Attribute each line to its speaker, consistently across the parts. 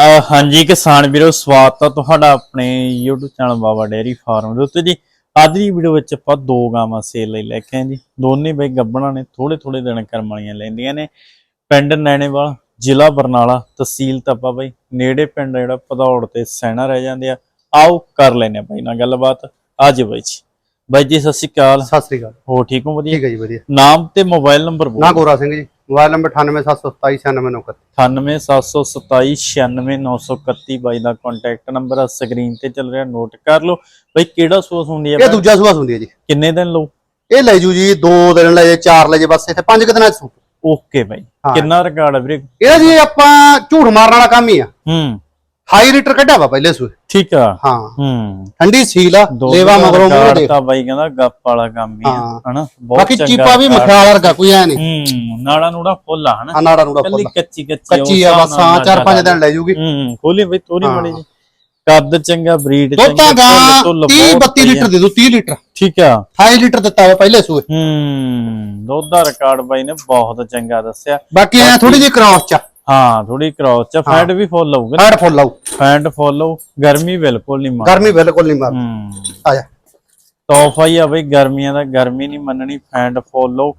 Speaker 1: ਹਾਂਜੀ ਕਿਸਾਨ ਵੀਰੋ ਸਵਾਗਤ ਹੈ ਤੁਹਾਡਾ ਆਪਣੇ YouTube channel Baba dairy farm ਦੇ ਉੱਤੇ ਜੀ। ਅੱਜ ਦੀ ਵੀਡੀਓ ਵਿੱਚ ਆਪਾਂ ਦੋ ਗਾਵਾਂ ਸੇਲ ਲਈ ਲੈ ਕੇ ਆਏ ਜੀ। ਦੋਨੇ ਬਈ ਗੱਬਣਾ ਨੇ ਥੋੜੇ ਥੋੜੇ ਦਿਨ ਕਰਮ ਵਾਲੀਆਂ ਲੈਂਦੀਆਂ ਨੇ। ਪਿੰਡ ਨੈਣੇਵਾਲ ਜ਼ਿਲ੍ਹਾ ਬਰਨਾਲਾ ਤਹਿਸੀਲ ਤੱਪਾ ਬਈ। ਨੇੜੇ ਪਿੰਡ ਜਿਹੜਾ ਭਦੌੜ ਤੇ ਸੈਣਾ ਰਹਿ ਜਾਂਦੇ ਆ। ਆਓ ਕਰ ਲੈਨੇ ਆ ਬਾਈ ਨਾਲ ਗੱਲਬਾਤ। ਅੱਜ ਬਾਈ ਜੀ। ਬਾਈ ਜੀ ਸਤਿ ਸ਼੍ਰੀ ਅਕਾਲ।
Speaker 2: ਸਤਿ ਸ੍ਰੀ ਅਕਾਲ।
Speaker 1: ਹੋ ਠੀਕ ਹੋ? ਵਧੀਆ?
Speaker 2: ਠੀਕ ਹੈ ਜੀ ਵਧੀਆ।
Speaker 1: ਨਾਮ ਤੇ ਮੋਬਾਈਲ ਨੰਬਰ
Speaker 2: ਨਾ
Speaker 1: ਬੋਲੋ
Speaker 2: ਗੋਰਾ ਸਿੰਘ ਜੀ। ਮੋਬਾਈਲ ਨੰਬਰ 9877299931
Speaker 1: 9877299931 ਬਾਈ ਦਾ ਕੰਟੈਕਟ ਨੰਬਰ ਆ ਸਕਰੀਨ ਤੇ ਚੱਲ ਰਿਹਾ ਨੋਟ ਕਰ ਲਓ। ਬਈ ਕਿਹੜਾ ਸੋਸ ਹੁੰਦੀ ਹੈ
Speaker 2: ਇਹ ਦੂਜਾ ਸੁਭਾ ਹੁੰਦੀ ਹੈ ਜੀ।
Speaker 1: ਕਿੰਨੇ ਦਿਨ ਲਓ
Speaker 2: ਇਹ ਲੈ ਜੂ ਜੀ ਦੋ ਦਿਨ ਲੈ ਜੇ ਚਾਰ ਲੈ ਜੇ ਬਸ ਇੱਥੇ ਪੰਜ ਕੁ ਦਿਨਾਂ ਚ
Speaker 1: ਓਕੇ ਬਾਈ। ਕਿੰਨਾ ਰਿਕਾਰਡ ਹੈ ਵੀਰੇ?
Speaker 2: ਇਹਦਾ ਜੀ ਆਪਾਂ ਝੂਠ ਮਾਰਨ ਵਾਲਾ ਕੰਮ ਹੀ ਆ।
Speaker 1: ਹੂੰ।
Speaker 2: 28 ਲੀਟਰ ਕੱਢਿਆ ਵਾ ਪਹਿਲੇ ਸੂਏ।
Speaker 1: ਠੀਕ ਆ।
Speaker 2: ਹਾਂ।
Speaker 1: ਹੂੰ।
Speaker 2: ਠੰਡੀ ਸੀਲ ਆ
Speaker 1: ਦੁੱਧ
Speaker 2: ਲੇਵਾ ਮਗਰੋਂ ਮੂੰਹ
Speaker 1: record
Speaker 2: ਦੇ।
Speaker 1: ਤਾਂ ਬਾਈ ਕਹਿੰਦਾ ਗੱਪ ਵਾਲਾ ਕੰਮ ਹੀ ਆ
Speaker 2: ਹਾਂ।
Speaker 1: ਹਨਾ? ਬਹੁਤ
Speaker 2: ਬਾਕੀ
Speaker 1: ਚੰਗਾ
Speaker 2: ਚੀਪਾ ਵੀ। ਮਖਿਆਲ ਵਰਗਾ ਕੋਈ ਐ ਨਹੀਂ।
Speaker 1: ਹੂੰ ਨਾੜਾ ਨੂੜਾ ਫੁੱਲ ਆ ਹਨਾ?
Speaker 2: ਨੂੜਾ
Speaker 1: ਕੱਲੀ
Speaker 2: ਫੁੱਲ
Speaker 1: ਕੱਚੀ ਕੱਚੀ
Speaker 2: ਕੱਚੀ ਆ ਬਸ ਹਾਂ ਚਾਰ ਪੰਜ ਦਿਨ ਲੈ ਜੂਗੀ।
Speaker 1: ਹੂੰ ਖੋਲੀ ਬਈ ਤੋਰੀ। ਮੜੀ ਜੀ। ਕੱਦ ਚੰਗਾ ਬਰੀਡ
Speaker 2: ਦੁੱਧ ਤਾਂ ਗਾਂ
Speaker 1: ਤੁੱਲ
Speaker 2: 30
Speaker 1: ਬਹੁਤ
Speaker 2: 32 ਲੀਟਰ ਦੇ ਦੂ 30 ਲੀਟਰ।
Speaker 1: ਠੀਕ ਆ।
Speaker 2: 28 ਲੀਟਰ ਦਿੱਤਾ ਵਾ ਪਹਿਲੇ ਸੂਏ।
Speaker 1: ਹੂੰ ਦੁੱਧ ਦਾ ਰਿਕਾਰਡ ਬਾਈ ਨੇ ਬਹੁਤ ਚੰਗਾ ਦੱਸਿਆ।
Speaker 2: ਬਾਕੀ ਐ ਥੋੜੀ ਜਿਹੀ ਕ੍ਰਾਸ ਚ
Speaker 1: ਹਾਂ ਥੋੜੀ ਕ੍ਰੋਸ ਚ ਫੈਟ ਵੀ ਫੁੱਲ ਹੋਊਗਾ
Speaker 2: ਫੈਟ ਫੁੱਲ ਆਉ
Speaker 1: ਫੈਟ ਫੁੱਲ ਹੋਊ। ਗਰਮੀ ਬਿਲਕੁਲ ਨਹੀਂ ਮਾਰ
Speaker 2: ਗਰਮੀ ਬਿਲਕੁਲ ਨਹੀਂ ਮਾਰ ਆ ਜਾ।
Speaker 1: ਤੋਹਫਾ ਹੀ ਆ ਬਈ ਗਰਮੀਆਂ ਦਾ ਗਰਮੀ ਨਹੀਂ ਮੰਨਣੀ ਫੈਟ ਫੁੱਲ ਹੋਊ।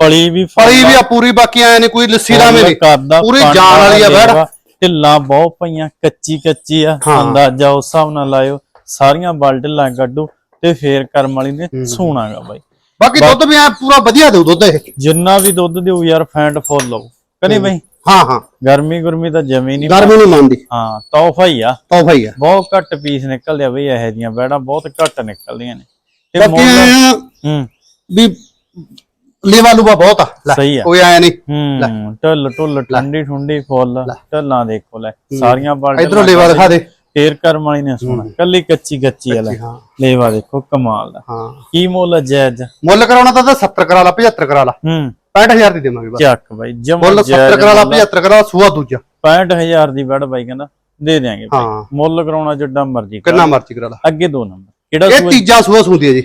Speaker 1: ਪਲੀ ਵੀ
Speaker 2: ਫਲੀ ਵੀ
Speaker 1: ਆ,
Speaker 2: ਪੂਰੀ ਬਾਕੀ ਐ ਨਹੀਂ ਕੋਈ ਲੱਸੀ ਦਾ ਮੇਰੀ ਪੂਰੀ ਜਾਨ ਵਾਲੀ ਆ ਬੈੜ।
Speaker 1: ਢਿੱਲਾਂ ਬਹੁਤ ਪਈਆਂ ਕੱਚੀ ਕੱਚੀ ਆ। ਅੰਦਾਜ਼ਾ ਉਸ ਹਿਸਾਬ ਨਾਲ ਲਾਇਓ। ਸਾਰੀਆਂ ਬਲ ਢਿੱਲਾਂ ਕੱਢੋ ਤੇ ਫੇਰ ਕਰਮ ਵਾਲੀ ਨੇ ਸੋਣਾਗਾ ਬਾਈ।
Speaker 2: ਬਾਕੀ ਦੁੱਧ ਵੀ ਐ ਪੂਰਾ ਵਧੀਆ ਦੇਉ ਦੁੱਧ ਇਹ।
Speaker 1: ਜਿੰਨਾ ਵੀ ਦੁੱਧ ਦਿਓ ਯਾਰ ਫੈਟ ਫੁੱਲ ਹੋਊ। ਕਨੇ ਬਈ
Speaker 2: ਹਾਂ ਹਾਂ।
Speaker 1: ਗਰਮੀ ਗੁਰਮੀ ਤਾਂ ਜਮੀ ਨਹੀਂ
Speaker 2: ਗਰਮੀ ਨਹੀਂ ਮੰਨਦੀ।
Speaker 1: ਹਾਂ ਤੋਹਫਾ ਹੀ ਆ।
Speaker 2: ਤੋਹਫਾ ਹੀ ਆ।
Speaker 1: ਬਹੁਤ ਘੱਟ ਪੀਸ ਨਿਕਲਦੇ ਆ ਬਈ ਇਹੋ ਜੀਆਂ ਬੈੜਾਂ ਬਹੁਤ ਘੱਟ ਨਿਕਲਦੀਆਂ ਨੇ। ਤੇ
Speaker 2: ਬਾਕੀ
Speaker 1: ਮੁੱਲ
Speaker 2: ਐਂ ਆ
Speaker 1: ਹੂੰ।
Speaker 2: ਵੀ ਲੇਵਾ ਲੂਵਾ ਬਹੁਤ ਆ। ਲੈ,
Speaker 1: ਸਹੀ ਆ।
Speaker 2: ਕੋਈ ਆਇਆ ਨਹੀਂ।
Speaker 1: ਹੂੰ ਢੱਲ ਢੁੱਲ ਠੰਡੀ ਠੁੰਡੀ ਫੁੱਲ ਢੱਲਾਂ ਦੇਖੋ ਲੈ ਸਾਰੀਆਂ ਬਲ
Speaker 2: ਇਧਰੋਂ ਲੇਵਾ ਦਿਖਾ ਦੇ।
Speaker 1: ਫੇਰ ਕਰਮ ਵਾਲੀ ਨੇ ਸੋਣਾ ਕੱਲੀ ਕੱਚੀ ਕੱਚੀ ਆ ਲੈ।
Speaker 2: ਹਾਂ।
Speaker 1: ਲੇਵਾ ਦੇਖੋ ਕਮਾਲ ਦਾ
Speaker 2: ਹਾਂ।
Speaker 1: ਕੀ ਮੁੱਲ ਹੈ ਜਾਇਜ਼
Speaker 2: ਮੁੱਲ ਕਰਾਉਣਾ ਤਾਂ 70 ਕਰਾ ਲਾ 75 ਕਰਾ ਲਾ।
Speaker 1: ਹੂੰ।
Speaker 2: 65000 ਦੀ ਦੇਵਾਂਗੇ ਬਸ।
Speaker 1: ਚੱਕ ਬਾਈ ਜਮਾ
Speaker 2: ਮੁੱਲ 70 ਕਰਾ ਲਾ 75 ਕਰਾ ਲਾ ਸੂਆ ਦੂਜਾ।
Speaker 1: 65000 ਦੀ ਬੜ ਬਾਈ ਕਹਿੰਦਾ ਦੇ
Speaker 2: ਹਾਂ।
Speaker 1: ਮੁੱਲ ਕਰਾਉਣਾ ਜਿੱਡਾ ਮਰਜ਼ੀ
Speaker 2: ਕਿੰਨਾ ਮਰਜ਼ੀ ਕਰਾ ਲਾ।
Speaker 1: ਅੱਗੇ ਦੋ ਨੰਬਰ। ਕਿਹੜਾ
Speaker 2: ਇਹ ਤੀਜਾ ਸੂਆ ਸੁੰਦੀ ਹੈ ਜੀ।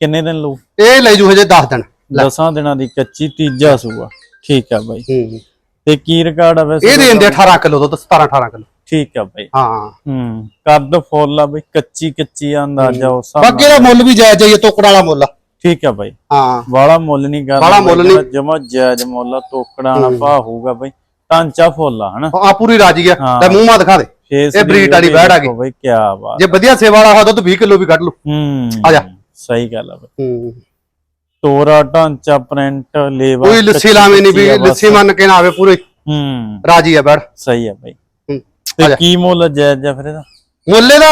Speaker 1: ਕਿੰਨੇ ਦਿਨ ਲਊ?
Speaker 2: ਇਹ ਲੈ ਜੂ ਹਜੇ 10 ਦਿਨ।
Speaker 1: ਦਸਾਂ ਦਿਨਾਂ ਦੀ ਕੱਚੀ ਤੀਜਾ ਸੂਆ। ਠੀਕ ਆ ਬਾਈ।
Speaker 2: ਹੂੰ
Speaker 1: ਤੇ ਕੀ ਰਿਕਾਰਡ ਆ ਵੈਸੇ?
Speaker 2: ਇਹ ਦੇ ਦਿੰਦੇ 18 ਕਿਲੋ ਦੁੱਧ 17 18 ਕਿਲੋ।
Speaker 1: ਠੀਕ ਆ ਬਾਈ।
Speaker 2: ਹਾਂ।
Speaker 1: ਹੂੰ ਕੱਦ ਫੁੱਲ ਆ ਬਈ ਕੱਚੀ ਕੱਚੀ ਆ ਅੰਦਾਜ਼ਾ ਉਸ
Speaker 2: ਬਾਕੀ ਇਹਦਾ ਮੁੱਲ ਵੀ ਜਾਇਜ਼ ਜਾਈਏ ਤੋਕੜ ਵਾਲਾ ਮੁੱਲ ਆ।
Speaker 1: ਠੀਕ ਆ ਬਾਈ
Speaker 2: ਹਾਂ
Speaker 1: ਵਾਲਾ ਮੁੱਲ ਨਹੀਂ ਕਰਦਾ
Speaker 2: ਵਾਲਾ ਮੁੱਲ ਨਹੀਂ।
Speaker 1: ਜਮਾ ਜਾਇਜ਼ ਮੁੱਲ ਤੋਕੜਾਂ ਵਾਲਾ ਭਾ ਹੋਊਗਾ ਬਈ ਢਾਂਚਾ ਫੁੱਲ ਹਨਾ
Speaker 2: ਆ ਪੂਰੀ ਰਾਜੀ ਆ
Speaker 1: ਹਾਂ।
Speaker 2: ਲੈ ਮੂੰਹ ਮਾ ਦਿਖਾ ਦੇ ਇਹ breed ਵਾਲੀ ਬੈੜ ਆ ਗਈ।
Speaker 1: ਬਈ ਕੀ ਬਾਤ
Speaker 2: ਜੇ ਵਧੀਆ ਸੇਵਾ ਵਾਲਾ ਹੋਇਆ ਦੁੱਧ 20 ਕਿਲੋ ਵੀ ਕੱਢ ਲੂ
Speaker 1: ਹੂੰ
Speaker 2: ਆ ਜਾ।
Speaker 1: ਸਹੀ ਗੱਲ ਆ ਬਈ
Speaker 2: ਹੂੰ
Speaker 1: ਤੋਰਾ ਢਾਂਚਾ ਪ੍ਰਿੰਟ ਲੇਵਾ
Speaker 2: ਕੋਈ ਲੱਸੀ ਲਾਵੇਂ ਨਹੀਂ ਵੀ। ਲੱਸੀ ਮੰਨ ਕੇ ਨਾ ਆਵੇ ਪੂਰੇ
Speaker 1: ਹੂੰ
Speaker 2: ਰਾਜੀ ਆ ਬੈੜ
Speaker 1: ਸਹੀ ਆ ਬਈ
Speaker 2: ਹੂੰ।
Speaker 1: ਤੇ। ਕੀ ਮੁੱਲ ਜਾਇਜ਼ ਆ ਫਿਰ ਇਹਦਾ
Speaker 2: ਮੁੱਲੇ ਦਾ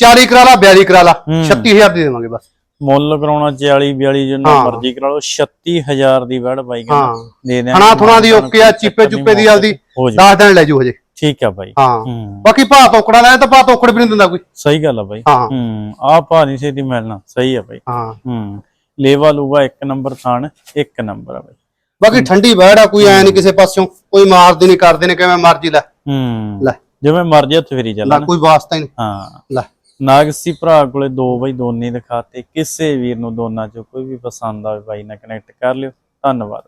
Speaker 2: 40 ਕਰਾ ਲਾ 42 ਕਰਾ ਲਾ
Speaker 1: ਹੂੰ।
Speaker 2: 36000 ਦੀ ਦੇਵਾਂਗੇ ਬਸ
Speaker 1: ਮੁੱਲ ਕਰਾਉਣਾ 40 42 ਜਿੰਨਾ
Speaker 2: ਹਾਂ।
Speaker 1: ਮਰਜ਼ੀ ਕਰਾ ਲਓ 36000 ਦੀ ਵੜ ਬਾਈ ਕਹਿੰਦਾ।
Speaker 2: ਹਾਂ।
Speaker 1: ਦੇ ਦਿਆਂਗੇ।
Speaker 2: ਥਣਾ ਥੁਣਾ ਦੀ ਓਕੇ ਆ ਚੀਪੇ ਚੁੱਪੇ ਦੀ ਆਪਦੀ
Speaker 1: ਹੋ ਜਾ
Speaker 2: 10 ਦਿਨ ਲੈ ਜੂ ਹਜੇ।
Speaker 1: ਠੀਕ ਆ ਬਾਈ।
Speaker 2: ਹਾਂ।
Speaker 1: ਹੂੰ।
Speaker 2: ਬਾਕੀ ਭਾ ਤੋਕੜਾ ਲੈ ਤਾਂ ਭਾ ਤੋਕੜ ਵੀ ਨਹੀਂ ਦਿੰਦਾ ਕੋਈ।
Speaker 1: ਸਹੀ ਗੱਲ ਆ ਬਾਈ।
Speaker 2: ਹਾਂ।
Speaker 1: ਹੂੰ। ਆਹ ਭਾ ਨਹੀਂ ਛੇਤੀ ਮਿਲਣਾ। ਸਹੀ ਆ ਬਾਈ।
Speaker 2: ਹਾਂ।
Speaker 1: ਹੂੰ। ਲੇਵਾ ਲੂਗਾ ਇੱਕ ਨੰਬਰ ਥਾਣ ਇੱਕ ਨੰਬਰ ਆ ਬਾਈ।
Speaker 2: ਬਾਕੀ ਠੰਡੀ ਬੈੜ ਆ ਕੋਈ ਐ ਨਹੀਂ ਕਿਸੇ ਪਾਸਿਓਂ ਕੋਈ ਮਾਰਦੇ ਨਹੀਂ ਕਰਦੇ ਨੇ ਕਿਵੇਂ ਮਰਜ਼ੀ ਲੈ।
Speaker 1: ਹੂੰ।
Speaker 2: ਲੈ।
Speaker 1: ਜਿਵੇਂ ਮਰਜ਼ੀ ਹੱਥ ਫੇਰੀ
Speaker 2: ਨਾ।
Speaker 1: ਚੱਲਣ
Speaker 2: ਕੋਈ ਵਾਸਤਾ ਹੀ ਨਹੀਂ
Speaker 1: ਹਾਂ।
Speaker 2: ਲੈ।
Speaker 1: ਨਾਗਸੀ ਭਰਾ ਕੋਲੇ ਦੋ ਬਾਈ ਦੋਨੇ ਦਿਖਾਤੇ, ਕਿਸੇ ਵੀਰ ਨੂੰ ਦੋਨਾਂ ਚੋਂ ਕੋਈ ਵੀ ਪਸੰਦ ਆਵੇ ਬਾਈ ਨਾਲ ਕਨੈਕਟ ਕਰ ਲਿਓ, ਧੰਨਵਾਦ।